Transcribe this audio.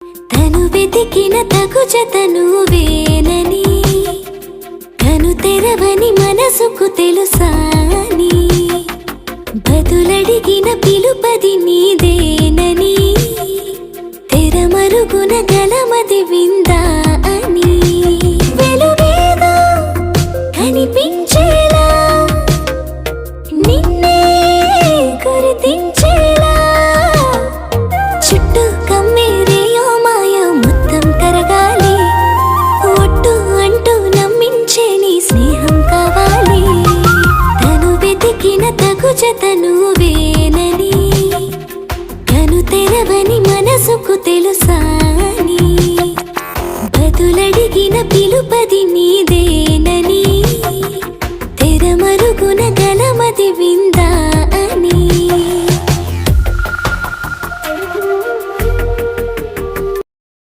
తను వెతికిన తగు జతను వేనని తను తెరవని మనసుకు తెలుసాని బదులడిగిన పిలుపది నీదేనని తెరమరుగున గలమది విందా నాకు జత నువ్వేనని తను తెలవని మనసుకు తెలుసాని బదులడిగిన పిలుపది నీదేనని తెరమరుగున గలమది